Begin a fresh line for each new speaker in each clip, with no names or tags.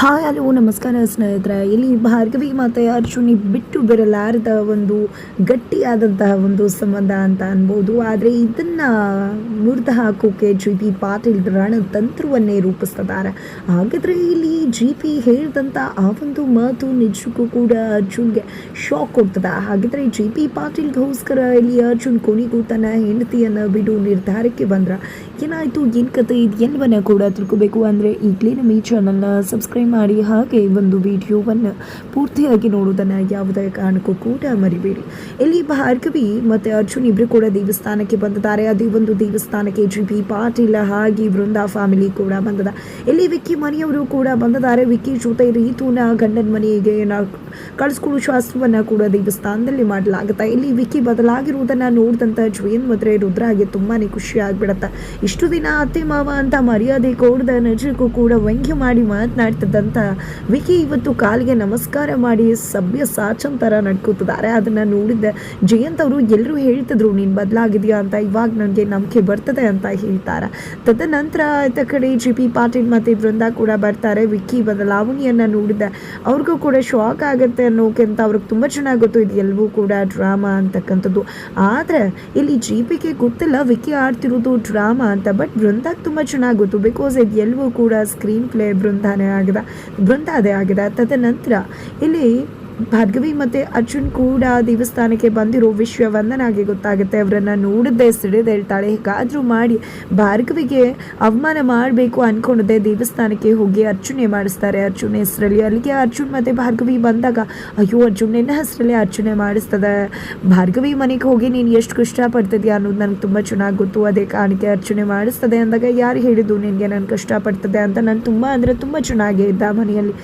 Hi, hello, ನಮಸ್ಕಾರ ಸ್ನೇಹಿತರೆ. ಇಲ್ಲಿ ಭಾರ್ಗವಿ ಮತ್ತು ಅರ್ಜುನಿ ಬಿಟ್ಟು ಬರಲಾರದ ಒಂದು ಗಟ್ಟಿಯಾದಂತಹ ಒಂದು ಸಂಬಂಧ ಅಂತ ಅನ್ಬೋದು. ಆದರೆ ಇದನ್ನು ಮುರಿದು ಹಾಕೋಕೆ ಜಿ ಪಿ ಪಾಟೀಲ್ ರಣತಂತ್ರವನ್ನೇ ರೂಪಿಸ್ತಿದ್ದಾರೆ. ಹಾಗಾದರೆ ಇಲ್ಲಿ ಜಿ ಪಿ ಹೇಳಿದಂಥ ಆ ಒಂದು ಮಾತು ನಿಜಕ್ಕೂ ಕೂಡ ಅರ್ಜುನ್ಗೆ ಶಾಕ್ ಕೊಡ್ತದೆ. ಹಾಗಿದ್ರೆ ಜಿ ಪಿ ಪಾಟೀಲ್ಗೋಸ್ಕರ ಇಲ್ಲಿ ಅರ್ಜುನ್ ಕೊನೆಗೂ ತನ್ನ ಹೆಂಡತಿಯನ್ನು ಬಿಡು ನಿರ್ಧಾರಕ್ಕೆ ಬಂದ್ರ. ಏನಾಯಿತು ಏನು ಕತೆ ಇದು? ಎಲ್ಲವನ್ನ ಕೂಡ ತಿಳ್ಕೋಬೇಕು ಅಂದರೆ ಈಗಲೇ ನಮ್ಮ ಈ ಚಾನಲ್ನ ಸಬ್ಸ್ಕ್ರೈಬ್ ಮಾಡಿ, ಹಾಗೆ ಒಂದು ವಿಡಿಯೋವನ್ನು ಪೂರ್ತಿಯಾಗಿ ನೋಡೋದನ್ನು ಯಾವುದೇ ಕಾರಣಕ್ಕೂ ಕೂಡ ಮರಿಬೇಡಿ. ಇಲ್ಲಿ ಭಾರ್ಗವಿ ಮತ್ತು ಅರ್ಜುನ್ ಇಬ್ಬರು ಕೂಡ ದೇವಸ್ಥಾನಕ್ಕೆ ಬಂದಿದ್ದಾರೆ. ಅದೇ ಒಂದು ದೇವಸ್ಥಾನಕ್ಕೆ ಜಿ ಬಿ ಪಾಟೀಲ್ ಹಾಗೆ ವೃಂದಾ ಫ್ಯಾಮಿಲಿ ಕೂಡ ಬಂದದ. ಇಲ್ಲಿ ವಿಕ್ಕಿ ಮನೆಯವರು ಕೂಡ ಬಂದಿದ್ದಾರೆ. ವಿಕ್ಕಿ ಜೊತೆ ರೀತುನ ಗಂಡನ ಮನೆಗೆ ಕಳಿಸ್ಕೊಡೋ ಶಾಸ್ತ್ರವನ್ನ ಕೂಡ ದೇವಸ್ಥಾನದಲ್ಲಿ ಮಾಡಲಾಗುತ್ತೆ. ಇಲ್ಲಿ ವಿಕ್ಕಿ ಬದಲಾಗಿರುವುದನ್ನು ನೋಡಿದಂಥ ಮದ್ರೆ ರುದ್ರಾಗೆ ತುಂಬಾ ಖುಷಿ ಆಗ್ಬಿಡತ್ತೆ. ಇಷ್ಟು ದಿನ ಅತ್ತೆ ಮಾವ ಅಂತ ಮರ್ಯಾದೆ ಕೊಡದ ನಿಜಕ್ಕೂ ಕೂಡ ವ್ಯಂಗ್ಯ ಮಾಡಿ ಮಾತನಾಡ್ತಿದ್ದಂಥ ವಿಕಿ ಇವತ್ತು ಕಾಲಿಗೆ ನಮಸ್ಕಾರ ಮಾಡಿ ಸಭ್ಯ ಸಾಚನ್ ಥರ ನಡ್ಕೋತಿದ್ದಾರೆ. ಅದನ್ನು ನೋಡಿದ ಜಯಂತ್ ಅವರು ಎಲ್ಲರೂ ಹೇಳ್ತಿದ್ರು ನೀನು ಬದಲಾಗಿದೆಯಾ ಅಂತ, ಇವಾಗ ನನಗೆ ನಂಬಿಕೆ ಬರ್ತದೆ ಅಂತ ಹೇಳ್ತಾರೆ. ತದನಂತರ ಆಯ್ತ ಕಡೆ ಜಿ ಪಿ ಪಾಟೀಲ್ ಮತ್ತು ಬೃಂದ ಕೂಡ ಬರ್ತಾರೆ. ವಿಕ್ಕಿ ಬದಲಾವಣೆಯನ್ನು ನೋಡಿದ ಅವ್ರಿಗೂ ಕೂಡ ಶಾಕ್ ಆಗುತ್ತೆ ಅನ್ನೋಕ್ಕಿಂತ ಅವ್ರಿಗೆ ತುಂಬ ಚೆನ್ನಾಗಿ ಗೊತ್ತು. ಇದು ಎಲ್ಲವೂ ಕೂಡ ಡ್ರಾಮಾ ಅಂತಕ್ಕಂಥದ್ದು. ಆದರೆ ಇಲ್ಲಿ ಜಿ ಪಿಗೆ ಗೊತ್ತಿಲ್ಲ ವಿಕ್ಕಿ ಆಡ್ತಿರೋದು ಡ್ರಾಮಾ ಅಂತ. ಬಟ್ ವೃಂದ ತುಂಬ ಚೆನ್ನಾಗಿ ಗೊತ್ತು. ಬಿಕಾಸ್ ಇದು ಎಲ್ಲವೂ ಕೂಡ ಸ್ಕ್ರೀನ್ ಪ್ಲೇ ಬೃಂದಾನೇ ಆಗಿದೆ. ಬೃಂದ ಅದೇ ಆಗಿದೆ. ತದನಂತರ ಇಲ್ಲಿ ಭಾರ್ಗವಿ ಮತ್ತು ಅರ್ಜುನ್ ಕೂಡ ದೇವಸ್ಥಾನಕ್ಕೆ ಬಂದಿರೋ ವಿಶ್ವ ವಂದನಾಗೆ ಗೊತ್ತಾಗುತ್ತೆ. ಅವರನ್ನು ನೋಡಿದ್ದೆ ಸಿಡಿದೇಳ್ತಾಳೆ ಹೇಗಾದರೂ ಮಾಡಿ ಭಾರ್ಗವಿಗೆ ಅವಮಾನ ಮಾಡಬೇಕು ಅಂದ್ಕೊಂಡಿದ್ದೆ ದೇವಸ್ಥಾನಕ್ಕೆ ಹೋಗಿ ಅರ್ಜುನೇ ಮಾಡಿಸ್ತಾರೆ. ಅರ್ಜುನ್ ಹೆಸರಲ್ಲಿ ಅಲ್ಲಿಗೆ ಅರ್ಜುನ್ ಮತ್ತು ಭಾರ್ಗವಿ ಬಂದಾಗ, ಅಯ್ಯೋ ಅರ್ಜುನ್, ನಿನ್ನ ಹೆಸರಲ್ಲಿ ಅರ್ಜುನೇ ಮಾಡಿಸ್ತದೆ. ಭಾರ್ಗವಿ ಮನೆಗೆ ಹೋಗಿ ನೀನು ಎಷ್ಟು ಕಷ್ಟಪಡ್ತಿದ್ಯಾ ಅನ್ನೋದು ನನಗೆ ತುಂಬ ಚೆನ್ನಾಗಿ ಗೊತ್ತು. ಅದೇ ಕಾರಣಕ್ಕೆ ಅರ್ಚನೆ ಮಾಡಿಸ್ತದೆ. ಅಂದಾಗ, ಯಾರು ಹೇಳಿದ್ದು ನಿನಗೆ ನಾನು ಕಷ್ಟಪಡ್ತದೆ? ಅಂತ ನಾನು ತುಂಬ ಅಂದರೆ ತುಂಬ ಚೆನ್ನಾಗೇ ಇದ್ದ ಮನೆಯಲ್ಲಿ.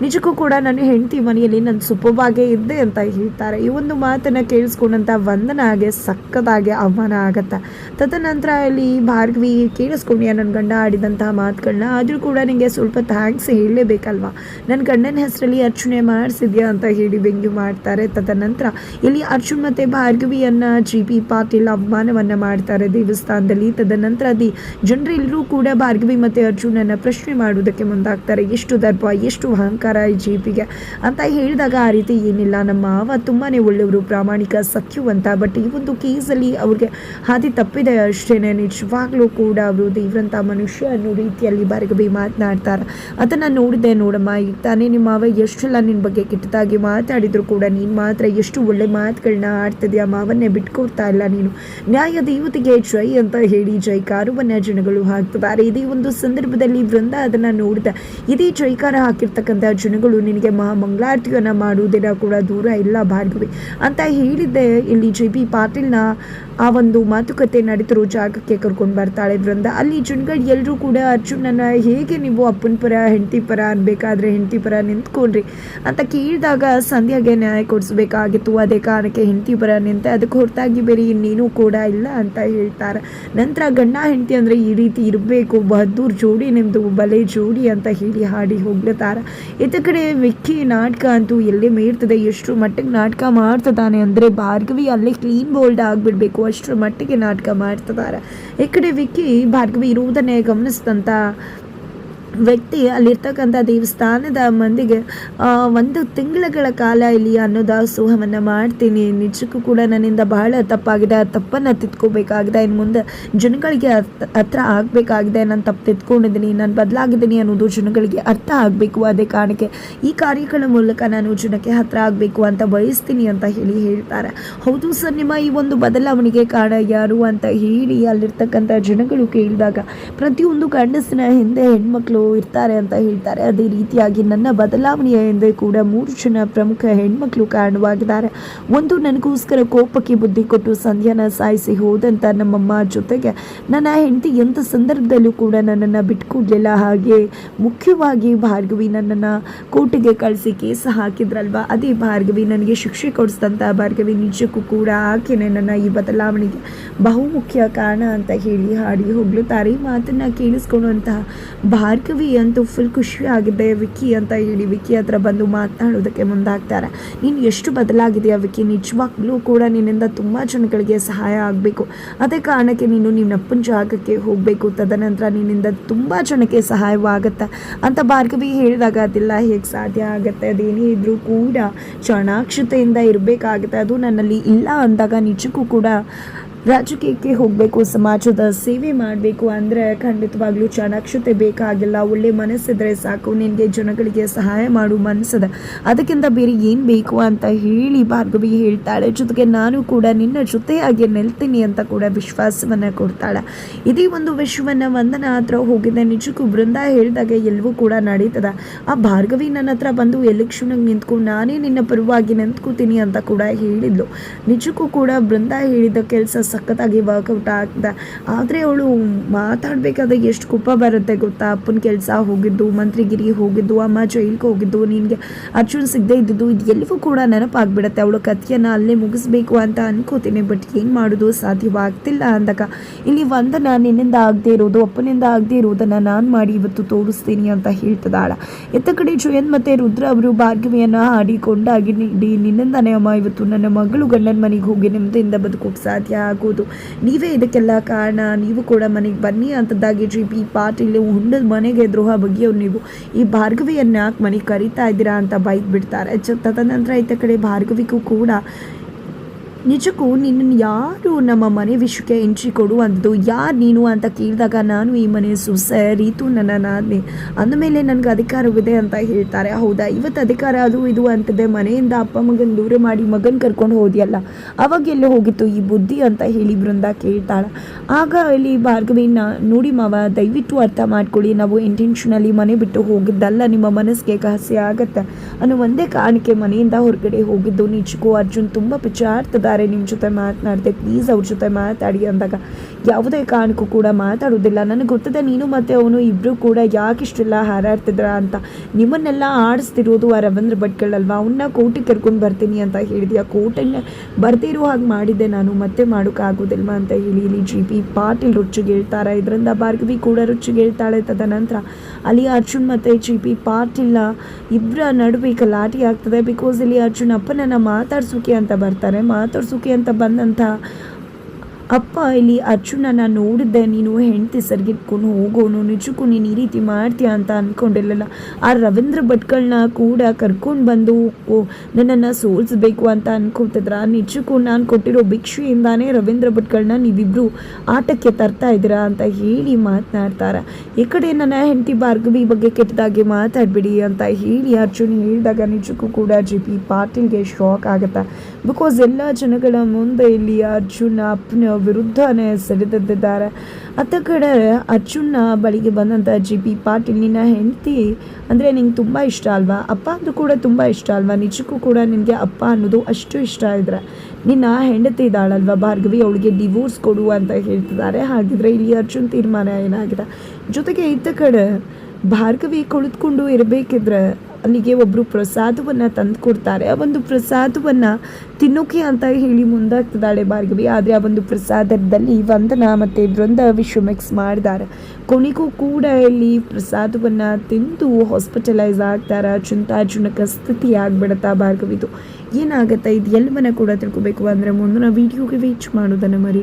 ನಿಜಕ್ಕೂ ಕೂಡ ನನ್ನ ಹೆಂಡತಿ ಮನೆಯಲ್ಲಿ ನಾನು ಸುಪ್ಪವಾಗೇ ಇದ್ದೆ ಅಂತ ಹೇಳ್ತಾರೆ. ಈ ಒಂದು ಮಾತನ್ನು ಕೇಳಿಸ್ಕೊಂಡಂಥ ವಂದನಾಗೆ ಸಕ್ಕದಾಗಿ ಅವಮಾನ ಆಗತ್ತೆ. ತದನಂತರ ಇಲ್ಲಿ ಭಾರ್ಗವಿ ಕೇಳಿಸ್ಕೊಂಡ್ಯಾ ನನ್ನ ಗಂಡ ಆಡಿದಂತಹ ಮಾತುಗಳನ್ನ. ಆದರೂ ಕೂಡ ನಿಮಗೆ ಸ್ವಲ್ಪ ಥ್ಯಾಂಕ್ಸ್ ಹೇಳಲೇಬೇಕಲ್ವಾ? ನನ್ನ ಗಂಡನ ಹೆಸರಲ್ಲಿ ಅರ್ಚನೆ ಮಾಡಿಸಿದ್ಯಾ ಅಂತ ಹೇಳಿ ವ್ಯಂಗ್ಯ ಮಾಡ್ತಾರೆ. ತದನಂತರ ಇಲ್ಲಿ ಅರ್ಜುನ್ ಮತ್ತು ಭಾರ್ಗವಿಯನ್ನು ಜಿ ಪಿ ಪಾಟೀಲ್ ಅವಮಾನವನ್ನು ಮಾಡ್ತಾರೆ ದೇವಸ್ಥಾನದಲ್ಲಿ. ತದನಂತರ ಅದಿ ಜನರೆಲ್ಲರೂ ಕೂಡ ಭಾರ್ಗವಿ ಮತ್ತು ಅರ್ಜುನನ್ನು ಪ್ರಶ್ನೆ ಮಾಡುವುದಕ್ಕೆ ಮುಂದಾಗ್ತಾರೆ. ಎಷ್ಟು ದರ್ಪ, ಎಷ್ಟು ಅಹಂಕಾರ ಈ ಜಿ ಪಿಗೆ ಅಂತ ಹೇಳಿದಾಗ ಆ ರೀತಿ ಏನಿಲ್ಲ. ನಮ್ಮ ಮಾವ ತುಂಬಾ ಒಳ್ಳೆಯವರು, ಪ್ರಾಮಾಣಿಕ ಸಖ್ಯುವಂತ ಬಟ್ ಈ ಒಂದು ಕೇಸಲ್ಲಿ ಅವ್ರಿಗೆ ಹಾದಿ ತಪ್ಪಿದೆ ಅಷ್ಟೇ ನಿಜವಾಗ್ಲೂ ಕೂಡ ಅವರು ದೇವ್ರಂಥ ಮನುಷ್ಯ ಅನ್ನೋ ರೀತಿಯಲ್ಲಿ ಭಾರ್ಗವಿ ಮಾತನಾಡ್ತಾರೆ. ಅದನ್ನು ನೋಡಿದೆ ನೋಡಮ್ಮ, ಈಗ ತಾನೇ ನಿಮ್ಮ ಮಾವ ಎಷ್ಟೆಲ್ಲ ನಿನ್ನ ಬಗ್ಗೆ ಕೆಟ್ಟದಾಗಿ ಮಾತಾಡಿದ್ರು ಕೂಡ, ನೀನು ಮಾತ್ರ ಎಷ್ಟು ಒಳ್ಳೆ ಮಾತುಗಳನ್ನ ಆಡ್ತಿದ್ಯಾ? ಮಾವನ್ನೇ ಬಿಟ್ಕೊಡ್ತಾ ಇಲ್ಲ ನೀನು. ನ್ಯಾಯ ದೇವತೆಗೆ ಜೈ ಅಂತ ಹೇಳಿ ಜೈಕಾರವನ್ನ ಜನಗಳು ಹಾಕ್ತಿದ್ದಾರೆ. ಇದೇ ಒಂದು ಸಂದರ್ಭದಲ್ಲಿ ವೃಂದ ಅದನ್ನು ನೋಡಿದೆ. ಇದೇ ಜೈಕಾರ ಹಾಕಿರ್ತಕ್ಕಂಥ ಜನಗಳು ನಿನಗೆ ಮಹಾ ಮಂಗಳಾರತಿಯನ್ನು ಮಾಡುವುದರ ಕೂಡ ದೂರ ಇಲ್ಲ ಭಾರ್ಗವಿ ಅಂತ ಹೇಳಿದ್ದೆ. ಇಲ್ಲಿ ಜೆ ಪಿ ಪಾಟೀಲ್ನ ಆ ಒಂದು ಮಾತುಕತೆ ನಡೀತಿರೋ ಜಾಗಕ್ಕೆ ಕರ್ಕೊಂಡು ಬರ್ತಾಳೆ. ವೃಂದ, ಅಲ್ಲಿ ಜುನ್ಗಡ್ ಎಲ್ಲರೂ ಕೂಡ ಅರ್ಜುನನ ಹೇಗೆ ನೀವು ಅಪ್ಪನ ಪರ, ಹೆಂಡತಿ ಪರ ಅನ್ಬೇಕಾದ್ರೆ ಹೆಂಡತಿ ಪರ ನಿಂತ್ಕೊಂಡ್ರಿ ಅಂತ ಕೇಳಿದಾಗ ಸಂಧ್ಯಾಗೆ ನ್ಯಾಯ ಕೊಡಿಸ್ಬೇಕಾಗಿತ್ತು. ಅದೇ ಕಾರಣಕ್ಕೆ ಹೆಂಡತಿ ಪರ ನಿಂತೆ ಅದಕ್ಕೆ ಹೊರತಾಗಿ ಬೇರೆ ಇನ್ನೇನು ಕೂಡ ಇಲ್ಲ ಅಂತ ಹೇಳ್ತಾರೆ. ನಂತರ ಗಂಡ ಹೆಂಡತಿ ಅಂದರೆ ಈ ರೀತಿ ಇರಬೇಕು, ಬಹದ್ದೂರ್ ಜೋಡಿ ನಿಮ್ಮದು ಬಲೆ ಜೋಡಿ ಅಂತ ಹೇಳಿ ಹಾಡಿ ಹೋಗ್ಲತ್ತಾರ. ಇತ್ತ ಕಡೆ ವಿಕ್ಕಿ ನಾಟಕ ಅಂತೂ ಎಲ್ಲೇ ಮೇರ್ತದೆ ಎಷ್ಟು ಮಟ್ಟಿಗೆ ನಾಟಕ ಮಾಡ್ತದಾನೆ ಅಂದರೆ ಭಾರ್ಗವಿ ಅಲ್ಲೇ ಕ್ಲೀನ್ ಬೋಲ್ಡ್ ಆಗಿಬಿಡ್ಬೇಕು. ಅಷ್ಟರ ಮಟ್ಟಿಗೆ ನಾಟಕ ಮಾಡ್ತಿದ್ದಾರೆ. ಈ ಕಡೆ ವಿಕ್ಕಿ ಭಾರ್ಗವಿ ಇರುವುದನ್ನೇ ಗಮನಿಸಿದಂಥ ವ್ಯಕ್ತಿ ಅಲ್ಲಿರ್ತಕ್ಕಂಥ ದೇವಸ್ಥಾನದ ಮಂದಿಗೆ ಒಂದು ತಿಂಗಳುಗಳ ಕಾಲ ಇಲ್ಲಿ ಅನ್ನದಾಸೋಹವನ್ನು ಮಾಡ್ತೀನಿ. ನಿಜಕ್ಕೂ ಕೂಡ ನನ್ನಿಂದ ಬಹಳ ತಪ್ಪಾಗಿದೆ. ಆ ತಪ್ಪನ್ನು ತಿದ್ಕೋಬೇಕಾಗಿದೆ. ಇನ್ನು ಮುಂದೆ ಜನಗಳಿಗೆ ಹತ್- ಹತ್ರ ಆಗಬೇಕಾಗಿದೆ. ನಾನು ತಪ್ಪು ತಿದ್ಕೊಂಡಿದ್ದೀನಿ, ನಾನು ಬದಲಾಗಿದ್ದೀನಿ ಅನ್ನೋದು ಜನಗಳಿಗೆ ಅರ್ಥ ಆಗಬೇಕು. ಅದೇ ಕಾರಣಕ್ಕೆ ಈ ಕಾರ್ಯಗಳ ಮೂಲಕ ನಾನು ಜನಕ್ಕೆ ಹತ್ರ ಆಗಬೇಕು ಅಂತ ಬಯಸ್ತೀನಿ ಅಂತ ಹೇಳಿ ಹೇಳ್ತಾರೆ. ಹೌದು ಸರ್, ನಿಮ್ಮ ಈ ಒಂದು ಬದಲಾವಣೆಗೆ ಕಾರಣ ಯಾರು ಅಂತ ಹೇಳಿ ಅಲ್ಲಿರ್ತಕ್ಕಂಥ ಜನಗಳು ಕೇಳಿದಾಗ ಪ್ರತಿಯೊಂದು ಗಂಡಸಿನ ಹಿಂದೆ ಹೆಣ್ಮಕ್ಳು ಇರ್ತಾರೆ ಅಂತ ಹೇಳ್ತಾರೆ. ಅದೇ ರೀತಿಯಾಗಿ ನನ್ನ ಬದಲಾವಣೆಯ ಹಿಂದೆ ಕೂಡ ಮೂರು ಜನ ಪ್ರಮುಖ ಹೆಣ್ಮಕ್ಳು ಕಾರಣವಾಗಿದ್ದಾರೆ. ಒಂದು ನನಗೋಸ್ಕರ ಕೋಪಕ್ಕೆ ಬುದ್ಧಿ ಕೊಟ್ಟು ಸಂಧ್ಯಾನ ಸಾಯಿಸಿ ಹೋದಂಥ ನಮ್ಮಮ್ಮ ಜೊತೆಗೆ ನನ್ನ ಹೆಂಡತಿ ಎಂಥ ಸಂದರ್ಭದಲ್ಲೂ ಕೂಡ ನನ್ನನ್ನು ಬಿಟ್ಕೊಡ್ಲಿಲ್ಲ. ಹಾಗೆ ಮುಖ್ಯವಾಗಿ ಭಾರ್ಗವಿ ನನ್ನನ್ನು ಕೋರ್ಟಿಗೆ ಕಳಿಸಿ ಕೇಸ್ ಹಾಕಿದ್ರಲ್ವ? ಅದೇ ಭಾರ್ಗವಿ ನನಗೆ ಶಿಕ್ಷೆ ಕೊಡಿಸಿದಂಥ ಭಾರ್ಗವಿ ನಿಜಕ್ಕೂ ಕೂಡ ಆಕೆನೇ ನನ್ನ ಈ ಬದಲಾವಣೆಗೆ ಬಹುಮುಖ್ಯ ಕಾರಣ ಅಂತ ಹೇಳಿ ಹಾಡಿ ಈ ಮಾತನ್ನು ಕೇಳಿಸ್ಕೊಳ್ಳುವಂತಹ ಭಾರ್ಗವಿ ಭಾರ್ಗವಿ ಅಂತೂ ಫುಲ್ ಖುಷಿಯಾಗಿದೆ ವಿಕ್ಕಿ ಅಂತ ಹೇಳಿ ವಿಕ್ಕಿ ಹತ್ರ ಬಂದು ಮಾತನಾಡೋದಕ್ಕೆ ಮುಂದಾಗ್ತಾರೆ. ನೀನು ಎಷ್ಟು ಬದಲಾಗಿದೆಯಾ ವಿಕ್ಕಿ? ನಿಜವಾಗ್ಲೂ ಕೂಡ ನಿನ್ನಿಂದ ತುಂಬ ಜನಗಳಿಗೆ ಸಹಾಯ ಆಗಬೇಕು. ಅದೇ ಕಾರಣಕ್ಕೆ ನೀನು ನಿನ್ನಪ್ಪನ ಜಾಗಕ್ಕೆ ಹೋಗಬೇಕು. ತದನಂತರ ನಿನ್ನಿಂದ ತುಂಬ ಜನಕ್ಕೆ ಸಹಾಯವಾಗುತ್ತೆ ಅಂತ ಭಾರ್ಗವಿ ಹೇಳಿದಾಗ ಅದೆಲ್ಲ, ಹೇಗೆ ಸಾಧ್ಯ ಆಗುತ್ತೆ? ಅದೇನೇ ಇದ್ರೂ ಕೂಡ ಚಾಣಾಕ್ಷತೆಯಿಂದ ಇರಬೇಕಾಗುತ್ತೆ. ಅದು ನನ್ನಲ್ಲಿ ಇಲ್ಲ ಅಂದಾಗ ನಿಜಕ್ಕೂ ಕೂಡ ರಾಜಕೀಯಕ್ಕೆ ಹೋಗಬೇಕು, ಸಮಾಜದ ಸೇವೆ ಮಾಡಬೇಕು ಅಂದರೆ ಖಂಡಿತವಾಗ್ಲೂ ಚಾಣಾಕ್ಷತೆ ಬೇಕಾಗಿಲ್ಲ. ಒಳ್ಳೆ ಮನಸ್ಸಿದ್ರೆ ಸಾಕು, ನಿನಗೆ ಜನಗಳಿಗೆ ಸಹಾಯ ಮಾಡು ಮನಸ್ಸದ. ಅದಕ್ಕಿಂತ ಬೇರೆ ಏನು ಬೇಕು ಅಂತ ಹೇಳಿ ಭಾರ್ಗವಿ ಹೇಳ್ತಾಳೆ. ಜೊತೆಗೆ ನಾನು ಕೂಡ ನಿನ್ನ ಜೊತೆಯಾಗಿ ನಿಲ್ತೀನಿ ಅಂತ ಕೂಡ ವಿಶ್ವಾಸವನ್ನು ಕೊಡ್ತಾಳೆ. ಇದೇ ಒಂದು ವಿಶ್ವವನ್ನು ವಂದನ ಹತ್ರ ಹೋಗಿದ್ದೆ ನಿಜಕ್ಕೂ ಬೃಂದ ಹೇಳಿದಾಗ ಎಲ್ಲವೂ ಕೂಡ ನಡೀತದ. ಆ ಭಾರ್ಗವಿ ನನ್ನ ಹತ್ರ ಬಂದು ಎಲೆಕ್ಷನ್ಗೆ ನಿಂತ್ಕೊ, ನಾನೇ ನಿನ್ನ ಪರವಾಗಿ ನಿಂತ್ಕೋತೀನಿ ಅಂತ ಕೂಡ ಹೇಳಿದ್ಲು. ನಿಜಕ್ಕೂ ಕೂಡ ಬೃಂದ ಹೇಳಿದ ಕೆಲಸ ಸಖತ್ತಾಗಿ ವರ್ಕೌಟ್ ಆಗ್ತದೆ ಆದರೆ ಅವಳು ಮಾತಾಡಬೇಕಾದ್ರೆ ಎಷ್ಟು ಕುಪ್ಪ ಬರುತ್ತೆ ಗೊತ್ತಾ? ಅಪ್ಪನ ಕೆಲಸ ಹೋಗಿದ್ದು ಮಂತ್ರಿಗಿರಿ ಹೋಗಿದ್ದು, ಅಮ್ಮ ಜೈಲ್ಗೆ ಹೋಗಿದ್ದು, ನಿನಗೆ ಅರ್ಜುನ್ ಸಿಗದೆ ಇದ್ದಿದ್ದು, ಇದು ಎಲ್ಲವೂ ಕೂಡ ನೆನಪಾಗ್ಬಿಡುತ್ತೆ. ಅವಳು ಕಥೆಯನ್ನು ಅಲ್ಲೇ ಮುಗಿಸ್ಬೇಕು ಅಂತ ಅನ್ಕೋತೀನಿ ಬಟ್ ಏನು ಮಾಡೋದು ಸಾಧ್ಯವಾಗ್ತಿಲ್ಲ ಅಂದಾಗ ಇಲ್ಲಿ ವಂದನ ನಿನ್ನಿಂದ ಆಗದೆ ಇರೋದು, ಅಪ್ಪನಿಂದ ಆಗದೆ ಇರೋದನ್ನು ನಾನು ಮಾಡಿ ಇವತ್ತು ತೋರಿಸ್ತೀನಿ ಅಂತ ಹೇಳ್ತದಾಳ ಎತ್ತ ಕಡೆ ಜಯಂತ್ ಮತ್ತು ರುದ್ರ ಅವರು ಭಾರ್ಗವಿಯನ್ನು ಆಡಿಕೊಂಡಾಗಿ ನಿನ್ನಿಂದಾನೇ ಅಮ್ಮ, ಇವತ್ತು ನನ್ನ ಮಗಳು ಗಂಡನ ಮನೆಗೆ ಹೋಗಿ ನೆಮ್ಮದಿಯಿಂದ ಬದುಕೋಕೆ ಸಾಧ್ಯ ಆಗೋದು ನೀವೇ ಇದಕ್ಕೆಲ್ಲ ಕಾರಣ. ನೀವು ಕೂಡ ಮನೆಗೆ ಬನ್ನಿ ಅಂತದ್ದಾಗಿ ಜಿ ಪಿ ಪಾಟೀಲ್ ಹುಂಡದ ಮನೆಗೆ ದ್ರೋಹ ಬಗೆಯವ್ರು ನೀವು. ಈ ಭಾರ್ಗವಿಯನ್ನು ಯಾಕೆ ಮನೆಗೆ ಕರಿತಾ ಇದ್ದೀರಾ ಅಂತ ಬೈಕ್ ಬಿಡ್ತಾರೆ ತದನಂತರ ಈತ ಕಡೆ ಭಾರ್ಗವಿಗೂ ಕೂಡ ನಿಜಕ್ಕೂ ನಿನ್ನನ್ನು ಯಾರು ನಮ್ಮ ಮನೆ ವಿಷಯಕ್ಕೆ ಎಂಟ್ರಿ ಕೊಡುವಂಥದ್ದು? ಯಾರು ನೀನು ಅಂತ ಕೇಳಿದಾಗ ನಾನು ಈ ಮನೆ ಸೊಸೆ ರೀತು ನನ್ನ ನಾದ್ನಿ ಅಂದಮೇಲೆ ನನಗೆ ಅಧಿಕಾರವಿದೆ ಅಂತ ಹೇಳ್ತಾರೆ. ಹೌದಾ? ಇವತ್ತು ಅಧಿಕಾರ ಅದು ಇದು ಅಂತದೆ. ಮನೆಯಿಂದ ಅಪ್ಪ ಮಗನ ದೂರ ಮಾಡಿ ಮಗನ ಕರ್ಕೊಂಡು ಹೋದಿಯಲ್ಲ, ಅವಾಗ ಹೋಗಿತ್ತು ಈ ಬುದ್ಧಿ ಅಂತ ಹೇಳಿ ಬೃಂದ ಕೇಳ್ತಾಳೆ. ಆಗ ಇಲ್ಲಿ ಭಾರ್ಗವಿನ, ನೋಡಿ ಮಾವ, ದಯವಿಟ್ಟು ಅರ್ಥ ಮಾಡ್ಕೊಳ್ಳಿ. ನಾವು ಇಂಟೆನ್ಷನಲ್ಲಿ ಮನೆ ಬಿಟ್ಟು ಹೋಗಿದ್ದಲ್ಲ, ನಿಮ್ಮ ಮನಸ್ಸಿಗೆ ಕಹಸೆ ಆಗತ್ತೆ. ಅನ್ನೋ ಒಂದೇ ಕಾರಣಕ್ಕೆ ಮನೆಯಿಂದ ಹೊರಗಡೆ ಹೋಗಿದ್ದು. ನಿಜಕ್ಕೂ ಅರ್ಜುನ್ ತುಂಬ ಪಿಚಾಡ್ತಿದ್ದಾರೆ ನಿಮ್ಮ ಜೊತೆ ಮಾತನಾಡಿದೆ ಪ್ಲೀಸ್ ಅವ್ರ ಜೊತೆ ಮಾತಾಡಿ ಅಂದಾಗ ಯಾವುದೇ ಕಾರಣಕ್ಕೂ ಕೂಡ ಮಾತಾಡೋದಿಲ್ಲ. ನನಗೆ ಗೊತ್ತದೆ ನೀನು ಮತ್ತು ಅವನು ಇಬ್ಬರು ಕೂಡ ಯಾಕೆ ಇಷ್ಟೆಲ್ಲ ಹಾರಾಡ್ತಿದ್ರ ಅಂತ. ನಿಮ್ಮನ್ನೆಲ್ಲ ಆಡಿಸ್ತಿರೋದು ಆ ರವೀಂದ್ರ ಭಟ್ಗಳಲ್ವಾ ಅವನ್ನ ಕೋಟಿ ಕರ್ಕೊಂಡು ಬರ್ತೀನಿ ಅಂತ ಹೇಳಿದ್ಯಾ? ಕೋರ್ಟನ್ನು ಬರ್ತಿರೋ ಹಾಗೆ ಮಾಡಿದ್ದೆ ನಾನು, ಮತ್ತೆ ಮಾಡೋಕ್ಕಾಗೋದಿಲ್ವಾ ಅಂತ ಹೇಳಿ ಇಲ್ಲಿ ಜಿ ಪಿ ಪಾಟೀಲ್ ರುಚಿಗೆ ಹೇಳ್ತಾರೆ. ಇದರಿಂದ ಭಾರ್ಗವಿ ಕೂಡ ರುಚಿಗೆ ಹೇಳ್ತಾಳೆ ತದನಂತರ ಅಲ್ಲಿ ಅರ್ಜುನ್ ಮತ್ತು ಜಿ ಪಿ ಪಾಟೀಲ್ ಇಬ್ಬರ ನಡುವೆ ಗಲಾಟೆ ಆಗ್ತದೆ ಬಿಕಾಸ್ ಇಲ್ಲಿ ಅರ್ಜುನ್ ಅಪ್ಪನನ್ನು ಮಾತಾಡ್ಸೋಕೆ ಅಂತ ಬರ್ತಾರೆ. ಮಾತಾಡ್ಸೋಕೆ ಅಂತ ಬಂದಂಥ ಅಪ್ಪ, ಇಲ್ಲಿ ಅರ್ಜುನನ ನೋಡಿದ್ದೆ. ನೀನು ಹೆಂಡತಿ ಸರ್ಗಿಟ್ಕೊಂಡು ಹೋಗೋನು. ನಿಜಕ್ಕೂ ನೀನು ಈ ರೀತಿ ಮಾಡ್ತೀಯ ಅಂತ ಅಂದ್ಕೊಂಡಿರಲಿಲ್ಲ ಆ ರವೀಂದ್ರ ಭಟ್ಗಳನ್ನ ಕೂಡ ಕರ್ಕೊಂಡು ಬಂದು ನನ್ನನ್ನು ಸೋಲಿಸ್ಬೇಕು ಅಂತ ಅನ್ಕೊತಿದ್ರ. ನಿಜಕ್ಕೂ ನಾನು ಕೊಟ್ಟಿರೋ ಭಿಕ್ಷೆಯಿಂದಾನೇ ರವೀಂದ್ರ ಭಟ್ಗಳನ್ನ ನೀವಿಬ್ಬರು ಆಟಕ್ಕೆ ತರ್ತಾ ಇದ್ದೀರಾ ಅಂತ ಹೇಳಿ ಮಾತನಾಡ್ತಾರೆ. ಈ ಕಡೆ ನನ್ನ ಹೆಂಡತಿ ಭಾರ್ಗವಿ ಬಗ್ಗೆ ಕೆಟ್ಟದಾಗಿ ಮಾತಾಡಬೇಡಿ ಅಂತ ಹೇಳಿ ಅರ್ಜುನ್ ಹೇಳಿದಾಗ ನಿಜಕ್ಕೂ ಕೂಡ ಜಿ ಪಿ ಪಾಟೀಲ್ಗೆ ಶಾಕ್ ಆಗುತ್ತೆ. ಬಿಕಾಸ್ ಎಲ್ಲ ಜನಗಳ ಮುಂದೆ ಇಲ್ಲಿ ಅರ್ಜುನ ಅಪ್ಪನ ವಿರುದ್ಧನೇ ಸೆಳೆದಿದ್ದಾರೆ. ಅತ್ತ ಕಡೆ ಅರ್ಜುನ್ನ ಬಳಿಗೆ ಬಂದಂಥ ಜಿ ಪಿ ಪಾಟೀಲ್, ನಿನ್ನ ಹೆಂಡತಿ ಅಂದರೆ ನಿಂಗೆ ತುಂಬ ಇಷ್ಟ ಅಲ್ವಾ? ಅಪ್ಪ ಅಂದರೂ ಕೂಡ ತುಂಬ ಇಷ್ಟ ಅಲ್ವಾ? ನಿಜಕ್ಕೂ ಕೂಡ ನಿನಗೆ ಅಪ್ಪ ಅನ್ನೋದು ಅಷ್ಟು ಇಷ್ಟ ಇದ್ರೆ. ನಿನ್ನ ಹೆಂಡತಿ ಇದ್ದಾಳಲ್ವಾ ಭಾರ್ಗವಿ? ಅವಳಿಗೆ ಡಿವೋರ್ಸ್ ಕೊಡು ಅಂತ ಹೇಳ್ತಿದ್ದಾರೆ. ಹಾಗಿದ್ರೆ ಇಲ್ಲಿ ಅರ್ಜುನ್ ತೀರ್ಮಾನ ಏನಾಗಿದೆ? ಜೊತೆಗೆ ಇತ್ತ ಕಡೆ ಭಾರ್ಗವಿ ಕುಳಿತುಕೊಂಡು ಇರಬೇಕಿದ್ರೆ ಅಲ್ಲಿಗೆ ಒಬ್ಬರು ಪ್ರಸಾದವನ್ನು ತಂದು ಕೊಡ್ತಾರೆ. ಆ ಒಂದು ಪ್ರಸಾದವನ್ನು ತಿನ್ನೋಕೆ ಅಂತ ಹೇಳಿ ಮುಂದಾಗ್ತಿದ್ದಾಳೆ ಭಾರ್ಗವಿ. ಆದರೆ ಆ ಒಂದು ಪ್ರಸಾದದಲ್ಲಿ ವಂದನ ಮತ್ತು ಬೃಂದ ವಿಶ್ವ ಮಿಕ್ಸ್ ಮಾಡಿದ್ದಾರೆ ಕೊನೆಗೂ ಕೂಡ ಇಲ್ಲಿ ಪ್ರಸಾದವನ್ನು ತಿಂದು ಹಾಸ್ಪಿಟಲೈಸ್ ಆಗ್ತಾರೆ. ಚಿಂತಾಜನಕ ಸ್ಥಿತಿ ಆಗ್ಬಿಡತ್ತಾ ಭಾರ್ಗವಿದು. ಏನಾಗುತ್ತೆ? ಇದು ಎಲ್ಲವನ್ನ ಕೂಡ ತಿಳ್ಕೊಬೇಕು ಅಂದರೆ ಮುಂದಿನ ವೀಡಿಯೋಗೆ ವೀಚ್ ಮಾಡೋದನ್ನು ಮರಿ